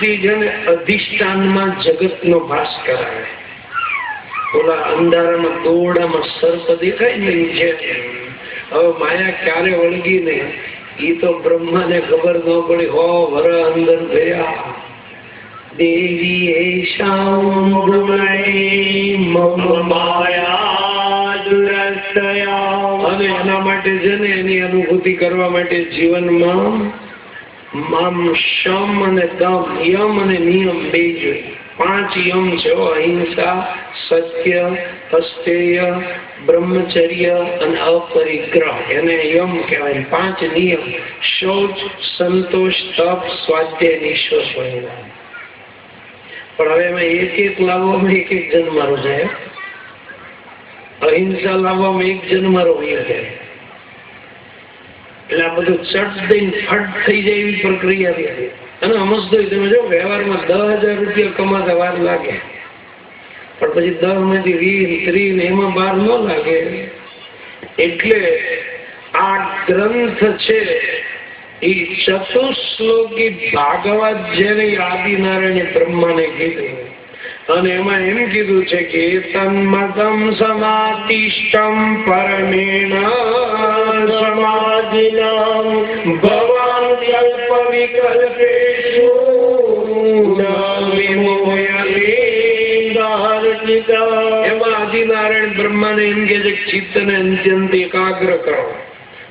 થી અધિષ્ઠાનમાં જગત નો ભાસ કરાવે. ઓલા અંધારામાં દોડામાં સર્પ દેખાય ને છે હવે માયા ક્યારે વળગી નહીં? ઈ તો બ્રહ્મા ને ખબર ન પડી. હો, વર અંદર ગયા. દેવી મમ માયા અને એના માટે છે ને એની અનુભૂતિ કરવા માટે જીવનમાં મામ શમ અને દમ યમ અને નિયમ બે જોઈએ પાંચ યમ છે અહિંસા, સત્ય, અસ્તેય, બ્રહ્મચર્ય અને અપરિગ્રહ. એને યમ કહેવાય. પાંચ નિયમ. શૌચ, સંતોષ, તપ, સ્વાધ્યાય નિશ્વાસ પણ હવે એમાં એક એક લાવવામાં એક એક જન્મારો જાય અહિંસા લાવવામાં એક જન્મારો હોય જાય એટલે આ બધું ચટ દઈને ફટ થઈ જાય એવી પ્રક્રિયા છે. અને સમજતો તમે જો વ્યવહારમાં દસ હજાર રૂપિયા કમાતા વાર લાગે. પણ પછી દસમાંથી વીસ, ત્રીસ એમાં બાર ન લાગે. એટલે આ ગ્રંથ છે એ ચતુશ્લોકી ભાગવત જેને આદિનારાયણ બ્રહ્માને કીધું. અને એમાં એમ કીધું છે કે તન્મતમ સમાતિષ્ઠમ પરમેણ સમાધિનામ ભવાન અલ્પ વિકલ્પેષુ એમાં આદિનારાયણ બ્રહ્માને એમ કે છે ચિત્તને અત્યંત એકાગ્ર કરો।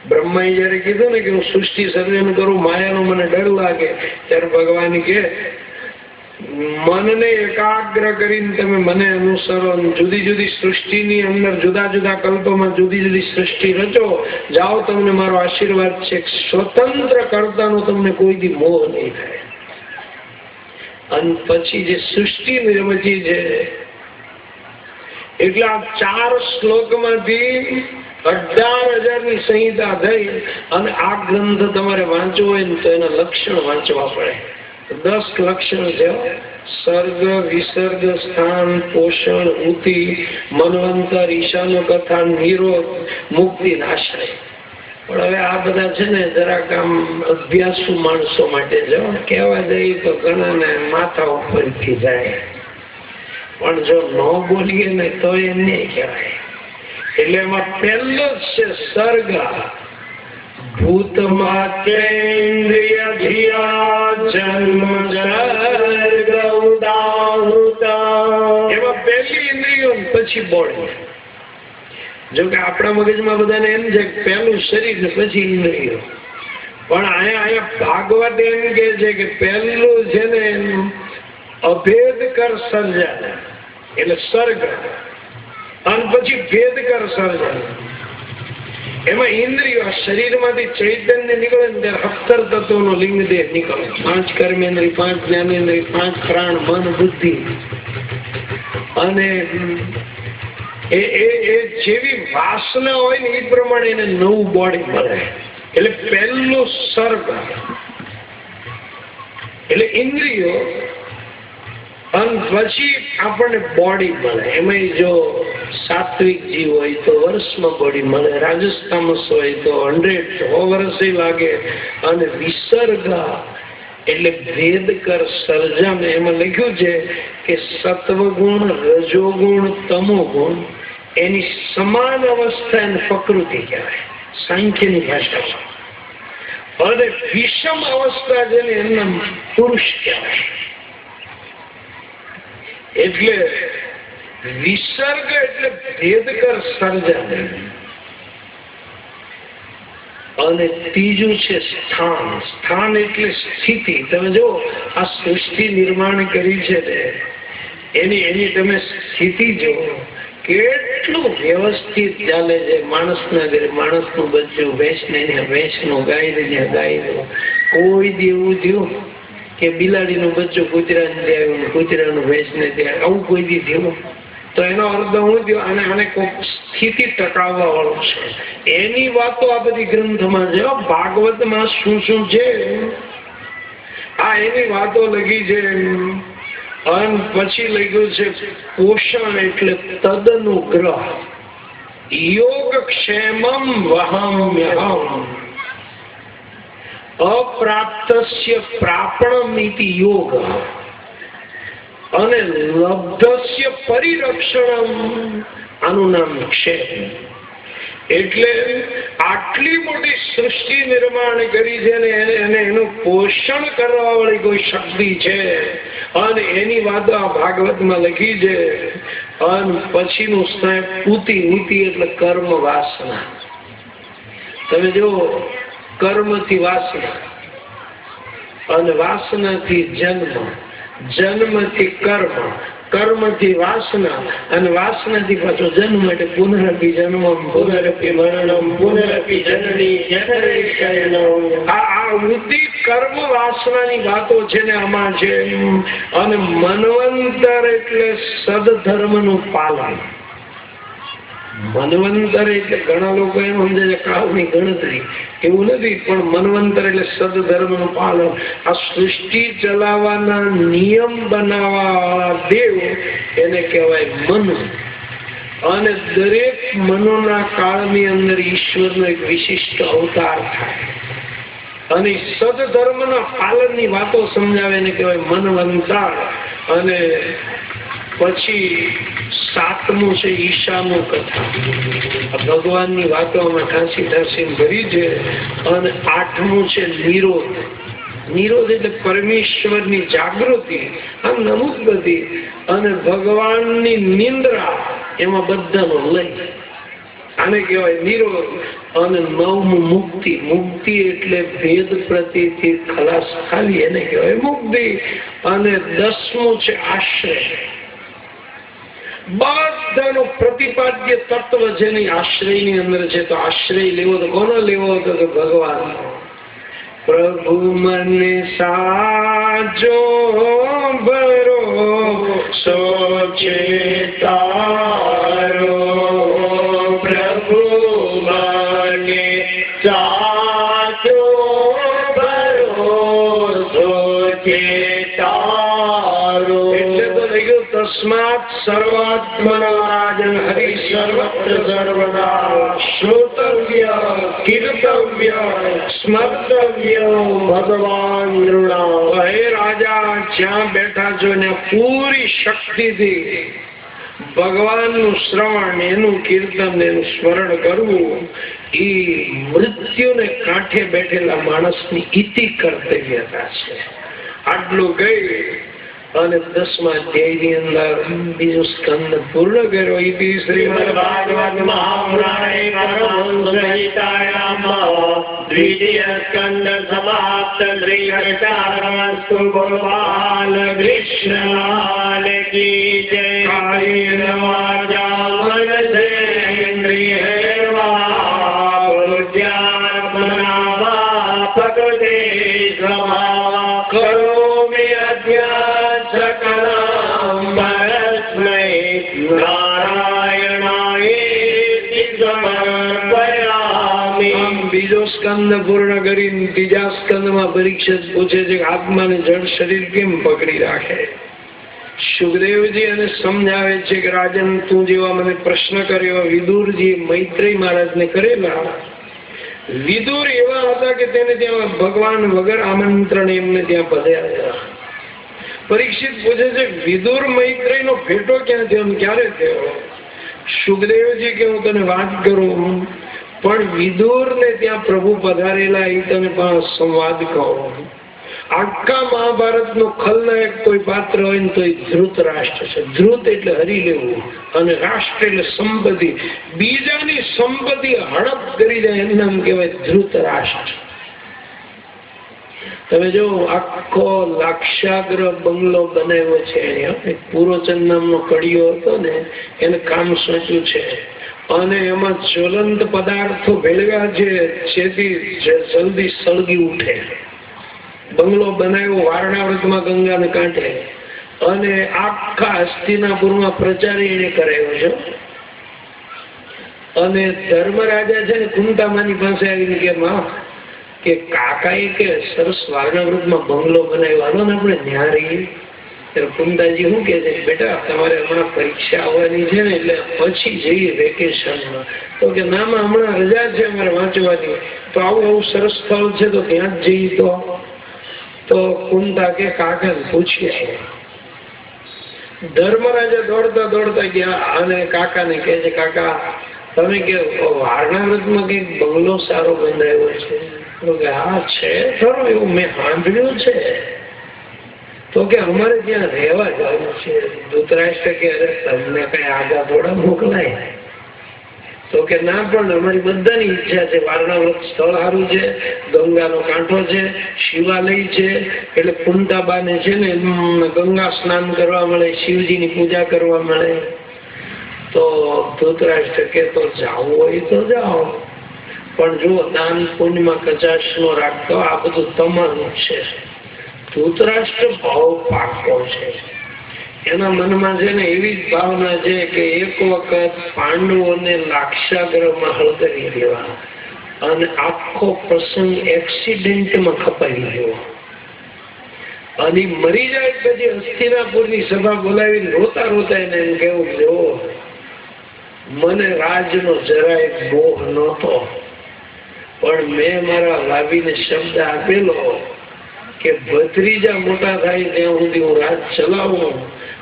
બ્રહ્માએ જયારે કીધું ને કે હું સૃષ્ટિ સર્જન કરું માયાનો મને ડર લાગે ત્યારે ભગવાન કે મનને એકાગ્ર કરીને તમે મને અનુસરો જુદી જુદી સૃષ્ટિની અંદર જુદા જુદા કલ્પોમાં જુદી જુદી સૃષ્ટિ રચો. જાઓ તમને મારો આશીર્વાદ છે સ્વતંત્ર કરતાનો તમને કોઈ દી મોહ નહીં થાય. અને પછી જે સૃષ્ટિ રમતી છે, એટલે આ ચાર શ્લોકમાંથી અઢાર હજારની સંહિતા થઈ અને આ ગ્રંથ તમારે વાંચવો હોય ને તો એના લક્ષણ વાંચવા પડે. દસ લક્ષણ છે. સર્ગ, વિસર્ગ, સ્થાન, પોષણ, ઉતિ મનવંતર ઈશાનો કથા, નિરોધ, મુક્તિ, આશ્રય. પણ હવે આ બધા છે ને જરાક આમ અભ્યાસુ માણસો માટે છે. કહેવા જઈએ તો ઘણા ને માથા ઉપરથી જાય. પણ જો ન બોલીએ ને તો એ નહીં કહેવાય. એટલે એમાં પહેલો જ છે સર્ગ. ભૂત જન્મ એમાં પહેલી ઇન્દ્રિયો પછી બોડી જો આપણા મગજમાં બધાને એમ છે કે શરીર પછી ઇન્દ્રિયો. પણ અહીંયા અહીંયા ભાગવત એમ કે છે કે પહેલું છે ને અભેદ કર સર્જન. એટલે સર્ગ અને પછી ભેદ કર સર્જન. એમાં ઇન્દ્રિયો શરીરમાંથી ચૈતન્ય નીકળે ને ત્યારે સત્તર તત્વોનો લિંગ દેહ નીકળે. પાંચ કર્મેન્દ્રી પાંચ જ્ઞાનેન્દ્રી પાંચ પ્રાણ, મન, બુદ્ધિ. અને એ એ જેવી વાસના હોય ને એ પ્રમાણે એને નવું બોડી મળે. એટલે પહેલું સર્ગ. એટલે ઇન્દ્રિયો અને પછી આપણને બોડી મળે. એમાં જો સાત્વિક જીવ હોય તો વર્ષમાં બોડી મળે રાજસ્થામસ હોય તો હંડ્રેડ સો વર્ષે લાગે અને વિસર્ગ, એટલે ભેદ સર્જન એમાં લખ્યું છે કે સત્વગુણ, રજોગુણ, તમોગુણ એની સમાન અવસ્થા એને પ્રકૃતિ કહેવાય. સાંખ્યની ભાષામાં. અને વિષમ અવસ્થા જેને એમના પુરુષ કહેવાય. એટલે વિસર્ગ એટલે ભેદકર સર્જન. અને ત્રીજું છે સ્થાન. સ્થાન એટલે સ્થિતિ. તમે જો આ સૃષ્ટિ નિર્માણ કરી છે ને, એની એની તમે સ્થિતિ જો કેટલું વ્યવસ્થિત ચાલે છે માણસના ઘરે. માણસનું બચ્યું ભેંસને ભેંસનું ગાયને ત્યાં ગાયનું. કોઈ દી એવું થયું કે બિલાડીનું બચ્ચું કૂતરાને ત્યાં આવ્યું કૂતરાનું ભેંસને ત્યાં આવું કોઈ દી થયું? તો એનો અર્થ હું થયો અને આને કોઈક સ્થિતિ ટકાવવા વાળો છે. એની વાતો આ બધી ગ્રંથમાં છે. ભાગવતમાં શું શું છે? આ એની વાતો લખી છે અને પછી લખ્યું છે, પોષણ એટલે તદનુગ્રહ. યોગ ક્ષેમમ વહામ્યહમ અપ્રાપ્તસ્ય પ્રાપણમિતિ યોગ. અને લબ્ધસ્ય પરિરક્ષણમ. આનું નામ છે. એટલે આટલી મોટી સૃષ્ટિ નિર્માણ કરી છે ને એને એને પોષણ કરવા વાળી કોઈ શક્તિ છે. અને એની વાતો આ ભાગવતમાં લખી છે. અને પછીનું સ્નેહ પૂતિ નીતિ એટલે કર્મ વાસના. તમે જો કર્મથી વાસના. અને વાસનાથી જન્મ. જન્મથી કર્મ કર્મથી વાસના અને વાસનાથી પાછો જન્મ એટલે પુનરપી જન્મ. પુનરપી મરણમ પુનરપી જનની આ આ વૃત્તિ કર્મ વાસનાની વાતો છે ને આમાં છે અને મનવંતર એટલે સદધર્મનું પાલન. મનવંતર એટલે ઘણા લોકો એમ સમજે છે કાળની ગણતરી એવું નથી, પણ મનવંતર એટલે સદધર્મનું પાલન. આ સૃષ્ટિ ચલાવવાના નિયમ બનાવવા દેવ એને કહેવાય મનુ. અને દરેક મનોના કાળની અંદર ઈશ્વરનો એક વિશિષ્ટ અવતાર થાય. અને સદધર્મના પાલનની વાતો સમજાવે એને કહેવાય મનવંતાર અને પછી સાતમું છે ઈશાનું કથા. ભગવાનની વાતો અમે ઠાંસી ભરી છે અને આઠમું છે નિરોધ. નિરોધ એટલે પરમેશ્વરની જાગૃતિ, આમ નમુક બધી અને ભગવાનની નિંદ્રા એમાં બધાનો લય. આને કહેવાય નિરોધ અને નવમું મુક્તિ. મુક્તિ એટલે ભેદ પ્રતિથી ખલાસ ખાલી, એને કહેવાય મુક્તિ. અને દસમું છે આશ્રય. બધાનો પ્રતિપાદ્ય તત્વ જેની આશ્રયની અંદર છે તો આશ્રય લેવો તો કોનો લેવો હતો કે ભગવાન પ્રભુ મને સાજો ભરો તારો. પ્રભુ મને સાજો ભરો તારો. એટલે તો થઈ ગયું તસ્માત સર્વાત્મના રાજન હરિ સર્વત્ર સર્વદા શ્રોતવ્ય કીર્તવ્ય સ્મર્તવ્ય ભગવાન નૃણા હે રાજા જ્યાં બેઠા છો ને પૂરી શક્તિથી ભગવાનનું શ્રવણ, એનું કીર્તન, એનું સ્મરણ કરવું, એ મૃત્યુને કાંઠે બેઠેલા માણસની ઇતિ કર્તવ્યતા છે. આટલું ગઈ અને દસમા અધ્યાયની અંદર બીજો સ્કંદ પૂર્ણ કર્યો. ઇતિ શ્રીમદ ભાગવત મહાપુરાણે દ્વિતીય સ્કંદ સમાપ્ત. શ્રી કૃષ્ણાર્પણમસ્તુ ગોપાલ કૃષ્ણ કી જય. કાળેન વાચા મનસેન્દ્રિયૈર્વા બુદ્ધ્યાત્મના વા પ્રકૃતે બીજો સ્કંદ પૂર્ણ કરીને ત્રીજા સ્કંદમાં પરીક્ષિત પૂછે છે કે આત્માને જળ શરીર કેમ પકડી રાખે? સુખદેવજી અને સમજાવે છે કે રાજન તું જેવા મને પ્રશ્ન કર્યો વિદુરજી મૈત્રી મહારાજને કરેલા. વિદુર એવા હતા કે તેને ત્યાં ભગવાન વગર આમંત્રણ એમને ત્યાં હતા પરીક્ષિત પૂછે છે, વિદુર મૈત્રી નો ભેટો ક્યાં થયો ક્યારે થયો? સુખદેવજી કે હું તને વાત કરું. પણ વિદુર ને ત્યાં પ્રભુ પધારેલા એ પણ સંવાદ કહો. આખા મહાભારત નો ખલનાયક કોઈ પાત્ર હોય ને તો એ ધ્રુત રાષ્ટ્ર છે. ધ્રુત એટલે હરી લેવું અને રાષ્ટ્ર એટલે સંપત્તિ બીજાની સંપત્તિ હડપ કરી જાય એનું નામ કહેવાય ધ્રુત રાષ્ટ્ર. તમે જો આખો લાક્ષાગ્ર બંગલો બનાવ્યો છે અહીંયા. નામનો કડિયો હતો ને, એને કામ સોંચ્યું છે. અને એમાં જ્વલંત પદાર્થો ભેળવ્યા છે, જેથી જલ્દી સળગી ઉઠે. બંગલો બનાવ્યો વારણાવ્રતમાં ગંગાને કાંઠે. અને આખા હસ્તિનાપુરમાં પ્રચાર એને કરાયો છે. અને ધર્મરાજા છે ને, કુંતામાની પાસે આવીને કે, માં કે કાકાએ કે સરસ વારણાવૃતમાં બંગલો બનાવ્યો. ને આપણે ન્યા રહીએ. ત્યારે કુંદાજી શું કે છે? બેટા, તમારે હમણાં પરીક્ષા આવવાની છે ને, એટલે પછી જઈએ વેકેશનમાં. તો કે નામાં હમણાં રજા છે અમારે વાંચવાની. તો આવું આવું સરસ સ્થળ છે, તો ત્યાં જ જઈએ તો. તો કુંતા કે, કાકા પૂછીએ ધર્મરાજા દોડતા દોડતા ગયા અને કાકાને કહે છે, કાકા, તમે કે વારણાવ્રતમાં કંઈક બંગલો સારો બંધાયો છે? તો કે આ છે? ખરો, એવું મેં સાંભળ્યું છે. તો કે અમારે ત્યાં રહેવા જવું છે, ધૃતરાષ્ટ્ર કે અરે તમને કઈ આગા થોડા મોકલાય? તો કે ના, પણ અમારી બધાની ઈચ્છા છે વારણાવ્રત સ્થળ સારું છે, ગંગાનો કાંઠો છે, શિવાલય છે, એટલે કુંતાબાને છે ને ગંગા સ્નાન કરવા મળે, શિવજીની પૂજા કરવા મળે. તો ધૃતરાષ્ટ્ર કે તો જાવું હોય તો જાઓ. પણ જો દાન પુણ્યમાં કચાશ નો રાખતો, આ બધું તમારું છે. ધૂતરાષ્ટ્ર ભાવ પાકો છે. એના મનમાં છે ને એવી જ ભાવના છે કે એક વખત પાંડવોને લાક્ષાગ્રહમાં હળગરી દેવા અને આખો પ્રસંગ એક્સિડેન્ટમાં ખપાઈ ગયો. અને મરી જાય પછી હસ્તિનાપુરની સભા બોલાવી રોતા રોતા એને એમ કેવું જો મને રાજનો જરાય મોહ નહોતો. પણ મેં મારા ભાભીને શબ્દ આપેલો કે ભત્રીજા મોટા થાય ત્યાં સુધી હું રાત ચલાવું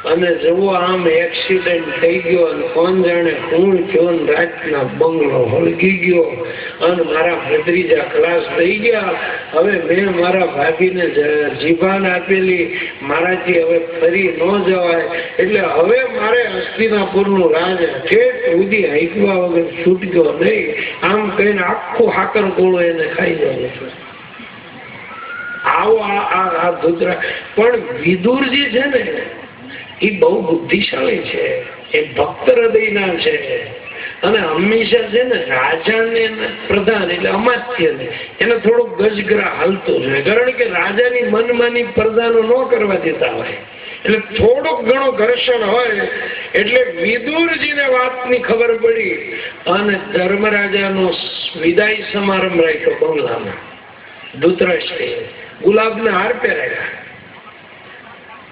અને જુઓ આમ એક્સિડન્ટ થઈ ગયો અને કોણ જાણે કોણ થયો રાતના બંગલો હળગી ગયો અને મારા ભત્રીજા ક્લાસ થઈ ગયા. હવે મેં મારા ભાભીને જીભાન આપેલી. મારાથી હવે ફરી ન જવાય. એટલે હવે મારે હસ્તિનાપુરનું રાજ ઠેઠ સુધી હાઈકવા વગર છૂટજો નહીં. આમ કહીને આખું હાકર ગોળો એને ખાઈ જાય આવો આ આ ધૂતરા પણ વિદુરજી છે ને એ બહુ બુદ્ધિશાળી છે. એ ભક્ત હૃદયના છે. અને હંમેશા છે ને રાજાને પ્રધાન એટલે અમાત્યને એને થોડુંક ગજગ્રા હાલતો જોઈએ કારણ કે રાજાની મનમાની પ્રધાનો ન કરવા દેતા હોય. એટલે થોડુંક ઘણો ઘર્ષણ હોય એટલે વિદુરજીને વાતની ખબર પડી અને ધર્મરાજાનો વિદાય સમારંભ રાખ્યો બંગલામાં. ધૂતરાષ્ટ્રે ગુલાબના હાર પહેરાયા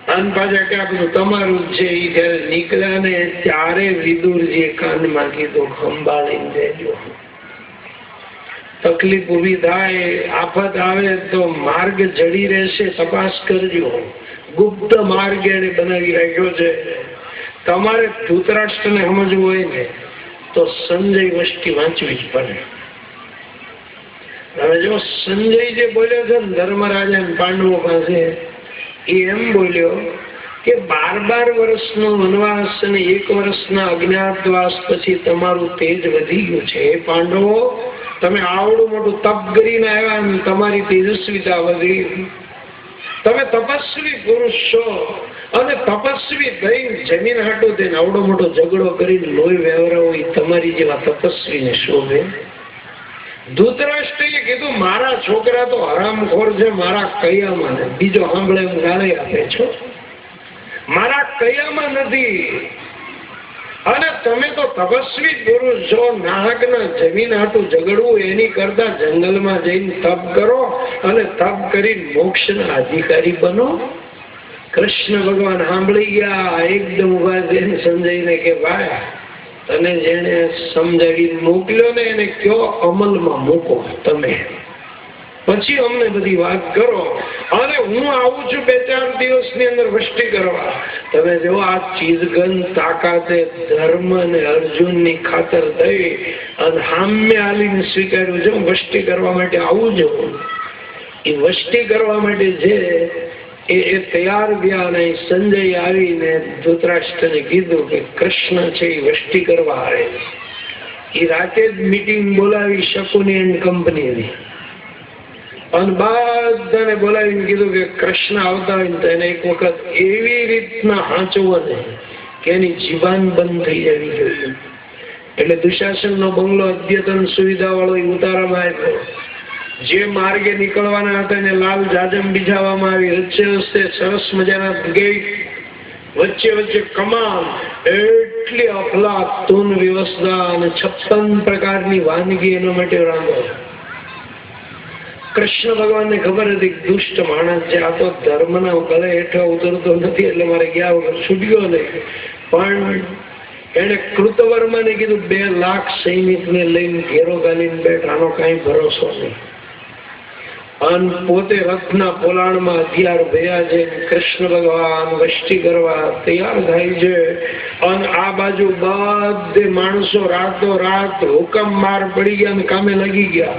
અને પાછા તમારું છે એ જયારે નીકળ્યા ને ત્યારે વિદુરજીએ કાનમાં કીધું સંભાળીને દેજો તકલીફ ઊભી થાય, આફત આવે તો માર્ગ જડી રહેશે, તપાસ કરજો. ગુપ્ત માર્ગ એને બનાવી રાખ્યો છે. તમારે ધૂતરાષ્ટ્રને સમજવું હોય ને, તો સંજય વસ્તી વાંચવી જ પડે. હવે જો સંજય જે બોલ્યો છે ને ધર્મરાજા પાંડવો પાસે એમ બોલ્યો કે બાર બાર વર્ષનો વનવાસ અને એક વર્ષના અજ્ઞાતવાસ પછી તમારું તેજ વધી ગયું છે. એ પાંડવો, તમે આવડું મોટું તપ કરીને આવ્યા ને તમારી તેજસ્વીતા વધી. તમે તપસ્વી પુરુષ છો અને તપસ્વી થઈ જમીન હાટો દઈને આવડો મોટો ઝઘડો કરીને લોહી વહેવરાવો એ તમારી જેવા તપસ્વીને શોભે. ધૂતરાષ્ટ્રીએ કીધું, મારા છોકરા તો હરામખોર છે, મારા કયામાં ને બીજો સાંભળે હું ગાળી આપે છો. મારા કયામાં નથી. અને તમે તો તપસ્વી પુરુષ છો, નાહકના જમીન હાટું ઝઘડવું, એની કરતા જંગલમાં જઈને તપ કરો અને તપ કરી મોક્ષના અધિકારી બનો. કૃષ્ણ ભગવાન સાંભળી ગયા, એકદમ ઊભા સંજય સમજાઈને કે ભાઈ તને જેને સમજાવી મોકલ્યો ને એને કયો અમલમાં મૂકો તમે. પછી અમને બધી વાત કરો. અને હું આવું છું બે ચાર દિવસની અંદર વૃષ્ટિ કરવા. તમે જો આ ચીજગન તાકાતે ધર્મ અને અર્જુનની ખાતર થઈ અને સામ્ય આલીને સ્વીકાર્યું છે વસ્તી કરવા માટે આવું છું એ વસ્તી કરવા માટે છે એ તૈયાર ગયા અને સંજય આવીને ધૃતરાષ્ટ્રને કીધું કે કૃષ્ણ છે એ વસ્તી કરવા આવે એ રાતે જ મીટિંગ બોલાવી શકુની એન્ડ કંપનીની. અને બધાને બોલાવીને કીધું કે કૃષ્ણ આવતા હોય તો એને એક વખત એવી રીતના હાંચવો ને કે એની જીવાન બંધ થઈ જવી જોઈએ. એટલે દુશાસન નો બંગલો અદ્યતન સુવિધા વાળો ઉતારવામાં આવ્યો. જે માર્ગે નીકળવાના હતા એને લાલ જાજમ બીજાવામાં આવી. વચ્ચે વચ્ચે સરસ મજાના ગેટ વચ્ચે વચ્ચે કમાલ, એટલી અફલાતુન વ્યવસ્થા અને છપ્પન પ્રકારની વાનગી એના માટે રાંધો. કૃષ્ણ ભગવાનને ખબર હતી દુષ્ટ માણસ છે આ તો ધર્મના ગળે હેઠળ ઉતરતો નથી એટલે મારે ગયા વગર છૂટ્યો નહીં. પણ એને કૃતવર્માને કીધું, બે લાખ સૈનિકને લઈને ઘેરો ગાલીને બેઠાનો કઈ ભરોસો નહીં. અન પોતે રથના પોલાણમાં હથિયાર ભયા છે, કૃષ્ણ ભગવાન વષ્ટિ કરવા તૈયાર થાય છે. અને આ બાજુ બધે માણસો રાતો રાત હુકમ માર પડી ગયા અને કામે લાગી ગયા.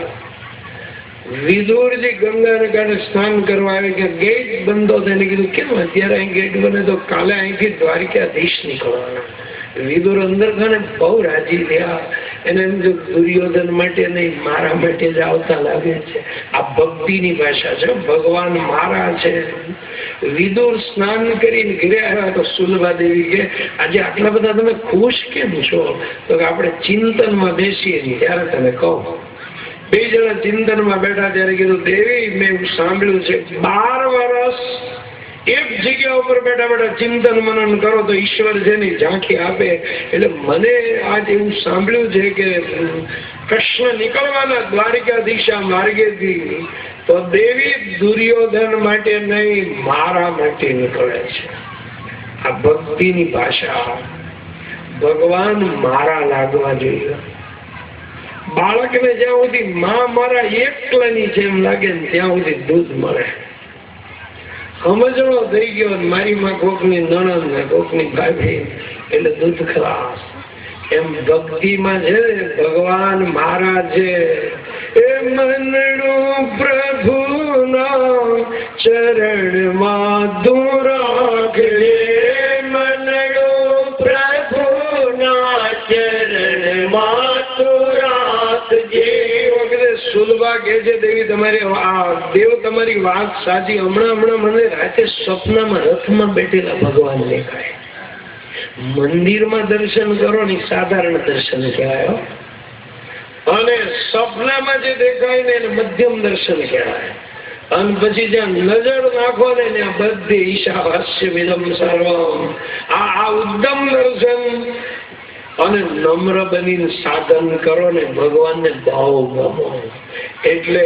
વિદુરજી ગંગાને કાંઠે સ્નાન કરવા આવે કે ગેટ બંધો થઈને કીધું, કેમ અત્યારે અહીં ગેટ બને તો કાલે અહીંથી દ્વારકાધીશ નીકળવાના? વિદુર અંદર ખાને બહુ રાજી થયા. દુર્યોધન માટે નહીં, મારા માટે જ આવતા લાગે છે. આ ભક્તિની ભાષા છે, ભગવાન મારા છે. વિદુર સ્નાન કરીને ઘરે આવ્યા તો સુલભા દેવી કે આજે આટલા બધા તમે ખુશ કેમ છો? તો કે, આપણે ચિંતનમાં બેસીએ છીએ. ત્યારે તમે કહો. બે જણા ચિંતનમાં બેઠા ત્યારે કીધું, દેવી, મેં સાંભળ્યું છે, બાર વર્ષ એક જગ્યા ઉપર બેઠા બેઠા ચિંતન મનન કરો તો ઈશ્વર છે ને ઝાંખી આપે, એટલે મને આજ એવું સાંભળ્યું છે કે કૃષ્ણ નીકળવાના દ્વારિકા દિશા માર્ગેથી, તો દેવી દુર્યોધન માટે નહીં, મારા માટે નીકળે છે. આ ભક્તિની ભાષા. ભગવાન મારા લાગવા જોઈએ. બાળકને જ્યાં સુધી મા મારા એકલાની જેમ લાગે ને ત્યાં સુધી દૂધ મળે. સમજણો થઈ ગયો ને મારી માં કોકની નણંદ ને કોકની ભાભી એટલે દૂધ ખલાસ. એમ ભક્તિમાં છે ને ભગવાન મારા છે એ મનડું પ્રભુના ચરણમાં દુરાખે મનડું સુલભા કે છે, દેવી, તમારી દેવ તમારી વાત સાચી. હમણાં હમણાં મને રાતે સ્વપ્નમાં, રથમાં બેઠેલા ભગવાન દેખાય. મંદિરમાં દર્શન કરો ને સાધારણ દર્શન કહેવાય. અને સપનામાં જે દેખાય ને એને મધ્યમ દર્શન કહેવાય. અને પછી જ્યાં નજર નાખો ને ત્યાં બધી ઈશા હાસ્ય વિલંબ સર્વમ. આ આ ઉદ્દમ દર્શન અને નમ્ર બનીને સાધન કરો ને ભગવાનને ભાવ ગમો. એટલે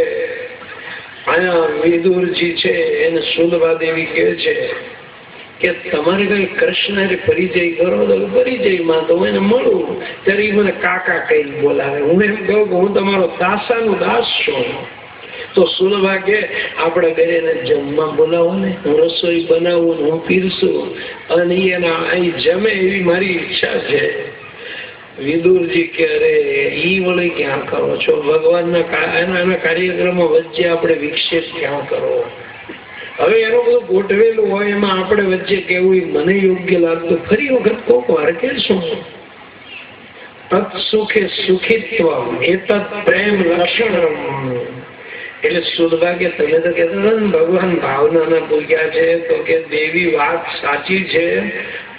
અહીંયા વિદુરજી છે, એને સુલભા દેવી કહે છે કે તમારે કઈ કૃષ્ણ પરિચય કરો તો પરિચયમાં તો એને મળું. ત્યારે મને કાકા કઈ બોલાવે. હું એમ કહું કે હું તમારો દાસાનું દાસ છું. તો સુલભા કે આપણે એને જમવા બોલાવો ને, હું રસોઈ બનાવું ને હું પીરસું અને એના અહીં જમે એવી મારી ઈચ્છા છે. વિદુરજી કે અરે ઈ વળી ક્યાં કરો? છો ભગવાનના એના કાર્યક્રમો વચ્ચે આપણે વિક્ષેપ ક્યાં કરો? હવે એનું બધું ગોઠવેલું હોય, એમાં આપણે વચ્ચે કેવું મને યોગ્ય લાગતું. ફરી વખત કોક વાર કહેશું. તત્સુખે સુખિત્વ એતત પ્રેમ લક્ષણ એટલે સુદભાગ્ય તમે તો કહેતા હતા ને, ભગવાન પૂજ્યા છે, તો કે દેવી વાત સાચી છે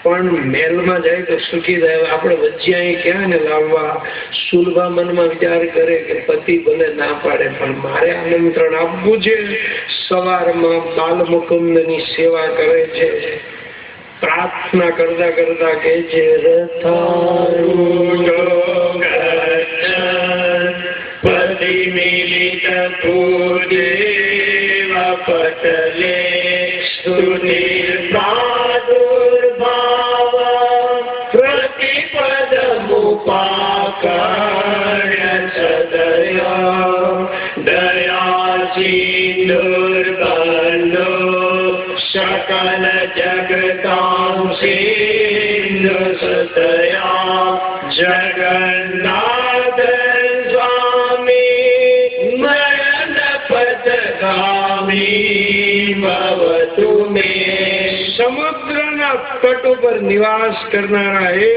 પણ મહેલમાં જાય તો સુખી થાય. આપણે વચ્ચે ક્યાં ને લાવવા? સુલભા મનમાં વિચાર કરે કે પતિ ભલે ના પાડે, પણ મારે આમંત્રણ આપવું છે. સવારમાં બાલ મુકુંદની સેવા કરે છે. પ્રાર્થના કરતા કરતા કે છે, રથારૂઢ પતિમિલિત પૂર્દેવ પટલે સ્તુતિર્પ્રાદુર્ભાવ જગતાં સિંધુ સતયા જગન્નાથ સ્વામી નયન પદગામી ભવતુ મે સમુદ્રના તટ ઉપર નિવાસ કરનારા હે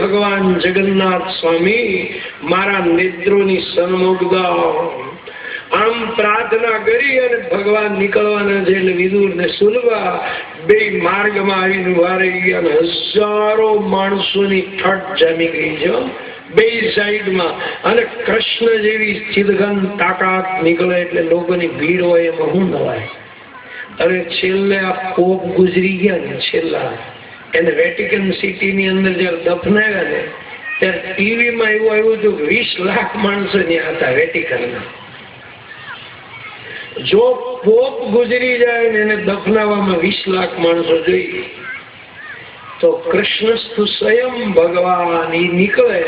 ભગવાન જગન્નાથ સ્વામી મારા નેત્રોની આમ પ્રાર્થના કરી અને ભગવાન નીકળવાના છે એટલે વિદુર ને સુલભા બે માર્ગમાં આવીને ઊભા ગયા અને હજારો માણસોની ઠટ જામી ગઈ છે. બે સાઈડમાં. અને કૃષ્ણ જેવી ચિદગન તાકાત નીકળે એટલે લોકોની ભીડ હોય એમાં હું નવાય. અરે છેલ્લે આ પોપ ગુજરી ગયા ને છેલ્લા. એને વેટિકન સિટી ની અંદર જયારે દફનાવ્યા ને, ત્યારે ટીવી માં એવું આવ્યું હતું વીસ લાખ માણસો ત્યાં હતા વેટિકન જો પોપ ગુજરી જાય ને એને દફનાવવામાં વીસ લાખ માણસો જોઈએ, તો કૃષ્ણ સ્વયં ભગવાન નીકળે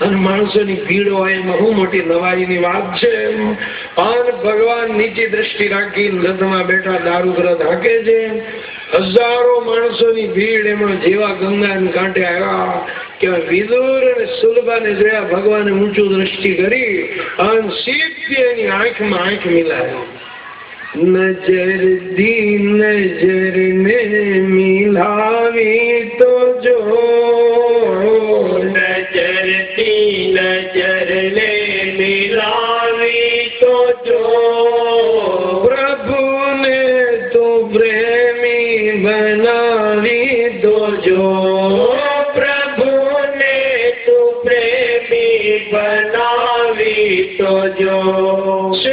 અને માણસોની ભીડ હોય એમાં શું મોટી નવાઈની વાત છે અને ભગવાન નીચી દ્રષ્ટિ રાખી રથમાં બેઠા દારૂ ગ્રથ હાકે છે. હજારો માણસોની ભીડ એમાં જેવા ગંગા કાંઠે આવ્યા કે વિદુર અને સુલભાને જોયા ભગવાને ઊંચું દ્રષ્ટિ કરી અને સીધી એની આંખમાં આંખ મિલાવી. નજર દી નજર ને મિલાવી તો જો. નજરથી નજર ને મિલાવી તો જો. પ્રભુને તો પ્રેમી બનાવી દો જો. પ્રભુને તો પ્રેમી બનાવી તો જો.